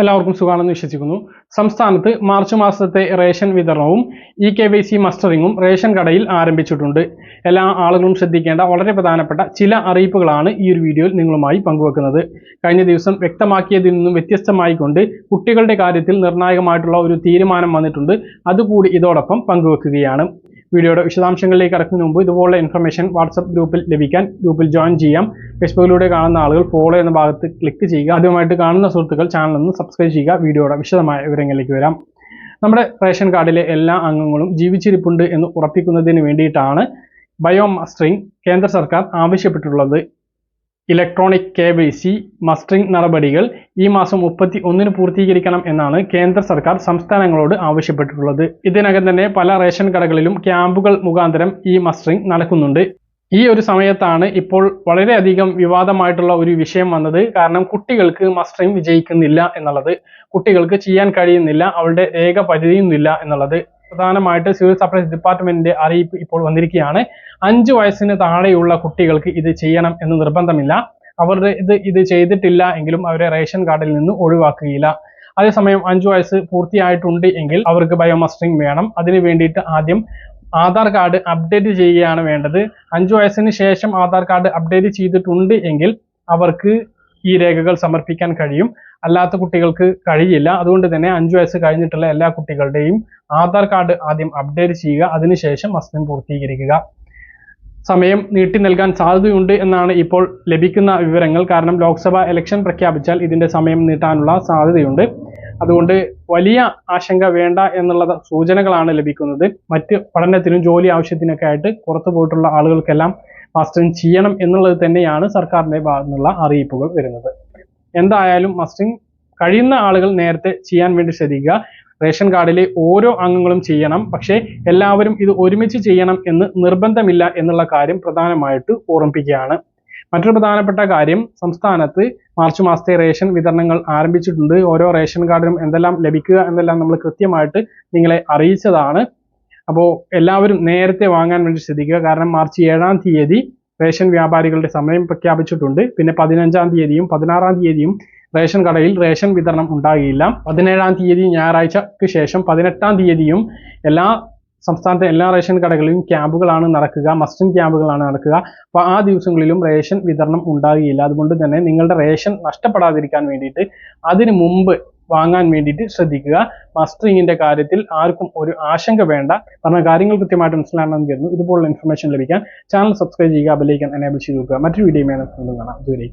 എല്ലാവർക്കും സുഖമാണെന്ന് വിശ്വസിക്കുന്നു. സംസ്ഥാനത്ത് മാർച്ച് മാസത്തെ റേഷൻ വിതരണവും ഇ കെ വൈ സി മസ്റ്ററിങ്ങും റേഷൻ കടയിൽ ആരംഭിച്ചിട്ടുണ്ട്. എല്ലാ ആളുകളും ശ്രദ്ധിക്കേണ്ട വളരെ പ്രധാനപ്പെട്ട ചില അറിയിപ്പുകളാണ് ഈ ഒരു വീഡിയോയിൽ നിങ്ങളുമായി പങ്കുവെക്കുന്നത്. കഴിഞ്ഞ ദിവസം വ്യക്തമാക്കിയതിൽ നിന്നും വ്യത്യസ്തമായിക്കൊണ്ട് കുട്ടികളുടെ കാര്യത്തിൽ നിർണായകമായിട്ടുള്ള ഒരു തീരുമാനം വന്നിട്ടുണ്ട്. അതുകൂടി ഇതോടൊപ്പം പങ്കുവെക്കുകയാണ്. വീഡിയോയുടെ വിശദാംശങ്ങളിലേക്ക് കടക്കുന്നതിന് മുമ്പ് ഇതുപോലുള്ള ഇൻഫർമേഷൻ വാട്സപ്പ് ഗ്രൂപ്പിൽ ലഭിക്കാൻ ഗ്രൂപ്പിൽ ജോയിൻ ചെയ്യാം. ഫേസ്ബുക്കിലൂടെ കാണുന്ന ആളുകൾ ഫോളോ എന്ന ഭാഗത്ത് ക്ലിക്ക് ചെയ്യുക. ആദ്യമായിട്ട് കാണുന്ന സുഹൃത്തുക്കൾ ചാനൽ ഒന്ന് സബ്സ്ക്രൈബ് ചെയ്യുക. വീഡിയോയുടെ വിശദമായ വിവരങ്ങളിലേക്ക് വരാം. നമ്മുടെ റേഷൻ കാർഡിലെ എല്ലാ അംഗങ്ങളും ജീവിച്ചിരിപ്പുണ്ട് എന്ന് ഉറപ്പിക്കുന്നതിന് വേണ്ടിയിട്ടാണ് ബയോമാസ്റ്ററിംഗ് കേന്ദ്ര സർക്കാർ ആവശ്യപ്പെട്ടിട്ടുള്ളത്. Electronic K Y C mustering നടപടികൾ ഈ മാസം മുപ്പത്തി ഒന്നിന് പൂർത്തീകരിക്കണം എന്നാണ് കേന്ദ്ര സർക്കാർ സംസ്ഥാനങ്ങളോട് ആവശ്യപ്പെട്ടിട്ടുള്ളത്. ഇതിനകം തന്നെ പല റേഷൻ കടകളിലും ക്യാമ്പുകൾ മുഖാന്തരം ഈ മസ്റ്ററിംഗ് നടക്കുന്നുണ്ട്. ഈ ഒരു സമയത്താണ് ഇപ്പോൾ വളരെയധികം വിവാദമായിട്ടുള്ള ഒരു വിഷയം വന്നത്. കാരണം കുട്ടികൾക്ക് മസ്റ്ററിംഗ് വിജയിക്കുന്നില്ല എന്നുള്ളത്. കുട്ടികൾക്ക് ചെയ്യാൻ കഴിയുന്നില്ല അവരുടെ രേഖ പരിധിയുന്നില്ല എന്നുള്ളത്. പ്രധാനമായിട്ട് സിവിൽ സപ്ലൈസ് ഡിപ്പാർട്ട്മെന്റിന്റെ അറിയിപ്പ് ഇപ്പോൾ വന്നിരിക്കുകയാണ്. അഞ്ച് വയസ്സിന് താഴെയുള്ള കുട്ടികൾക്ക് ഇത് ചെയ്യണം എന്ന് നിർബന്ധമില്ല. അവരുടെ ഇത് ഇത് ചെയ്തിട്ടില്ല എങ്കിലും അവരെ റേഷൻ കാർഡിൽ നിന്ന് ഒഴിവാക്കുകയില്ല. അതേസമയം അഞ്ചു വയസ്സ് പൂർത്തിയായിട്ടുണ്ട് എങ്കിൽ അവർക്ക് ബയോമസ്റ്ററിംഗ് വേണം. അതിന് വേണ്ടിയിട്ട് ആദ്യം ആധാർ കാർഡ് അപ്ഡേറ്റ് ചെയ്യുകയാണ് വേണ്ടത്. അഞ്ചു വയസ്സിന് ശേഷം ആധാർ കാർഡ് അപ്ഡേറ്റ് ചെയ്തിട്ടുണ്ട് എങ്കിൽ അവർക്ക് ഈ രേഖകൾ സമർപ്പിക്കാൻ കഴിയും. അല്ലാത്ത കുട്ടികൾക്ക് കഴിയില്ല. അതുകൊണ്ട് തന്നെ അഞ്ചു വയസ്സ് കഴിഞ്ഞിട്ടുള്ള എല്ലാ കുട്ടികളുടെയും ആധാർ കാർഡ് ആദ്യം അപ്ഡേറ്റ് ചെയ്യുക. അതിനുശേഷം മസ്ലിം പൂർത്തീകരിക്കുക. സമയം നീട്ടി നൽകാൻ സാധ്യതയുണ്ട് എന്നാണ് ഇപ്പോൾ ലഭിക്കുന്ന വിവരങ്ങൾ. കാരണം ലോക്സഭ ഇലക്ഷൻ പ്രഖ്യാപിച്ചാൽ ഇതിന്റെ സമയം നീട്ടാനുള്ള സാധ്യതയുണ്ട്. അതുകൊണ്ട് വലിയ ആശങ്ക വേണ്ട എന്നുള്ള സൂചനകളാണ് ലഭിക്കുന്നത്. മറ്റ് പഠനത്തിനും ജോലി ആവശ്യത്തിനൊക്കെ ആയിട്ട് പുറത്തു പോയിട്ടുള്ള ആളുകൾക്കെല്ലാം മസ്റ്ററിങ് ചെയ്യണം എന്നുള്ളത് തന്നെയാണ് സർക്കാരിന്റെ ഭാഗത്തു നിന്നുള്ള അറിയിപ്പുകൾ വരുന്നത്. എന്തായാലും മസ്റ്റിങ് കഴിയുന്ന ആളുകൾ നേരത്തെ ചെയ്യാൻ വേണ്ടി ശ്രദ്ധിക്കുക. റേഷൻ കാർഡിലെ ഓരോ അംഗങ്ങളും ചെയ്യണം. പക്ഷേ എല്ലാവരും ഇത് ഒരുമിച്ച് ചെയ്യണം എന്ന് നിർബന്ധമില്ല എന്നുള്ള കാര്യം പ്രധാനമായിട്ട് ഓർമ്മിപ്പിക്കുകയാണ്. മറ്റൊരു പ്രധാനപ്പെട്ട കാര്യം സംസ്ഥാനത്ത് മാർച്ച് മാസത്തെ റേഷൻ വിതരണങ്ങൾ ആരംഭിച്ചിട്ടുണ്ട്. ഓരോ റേഷൻ കാർഡിനും എന്തെല്ലാം ലഭിക്കുക എന്നെല്ലാം നമ്മൾ കൃത്യമായിട്ട് നിങ്ങളെ അറിയിച്ചതാണ്. അപ്പോൾ എല്ലാവരും നേരത്തെ വാങ്ങാൻ വേണ്ടി ശ്രദ്ധിക്കുക. കാരണം മാർച്ച് ഏഴാം തീയതി റേഷൻ വ്യാപാരികളുടെ സമയം പ്രഖ്യാപിച്ചിട്ടുണ്ട്. പിന്നെ പതിനഞ്ചാം തീയതിയും പതിനാറാം തീയതിയും റേഷൻ കടയിൽ റേഷൻ വിതരണം ഉണ്ടാകില്ല. പതിനേഴാം തീയതി ഞായറാഴ്ചക്ക് ശേഷം പതിനെട്ടാം തീയതിയും എല്ലാ സംസ്ഥാനത്തെ എല്ലാ റേഷൻ കടകളിലും ക്യാമ്പുകളാണ് നടക്കുക. മസ്റ്റിംഗ് ക്യാമ്പുകളാണ് നടക്കുക. അപ്പോൾ ആ ദിവസങ്ങളിലും റേഷൻ വിതരണം ഉണ്ടാകുകയില്ല അതുകൊണ്ട് തന്നെ നിങ്ങളുടെ റേഷൻ നഷ്ടപ്പെടാതിരിക്കാൻ വേണ്ടിയിട്ട് അതിനു മുമ്പ് വാങ്ങാൻ വേണ്ടിയിട്ട് ശ്രദ്ധിക്കുക. മസ്റ്ററിങ്ങിന്റെ കാര്യത്തിൽ ആർക്കും ഒരു ആശങ്ക വേണ്ട. പറഞ്ഞ കാര്യങ്ങൾ കൃത്യമായിട്ട് മനസ്സിലാണെന്ന് കരുതുന്നു. ഇതുപോലുള്ള ഇൻഫർമേഷൻ ലഭിക്കാൻ ചാനൽ സബ്സ്ക്രൈബ് ചെയ്യുക ബെല്ലൈക്കൻ എനേബിൾ ചെയ്ത് നോക്കുക മറ്റൊരു വീഡിയോ കാണാം. ഇതുവരെ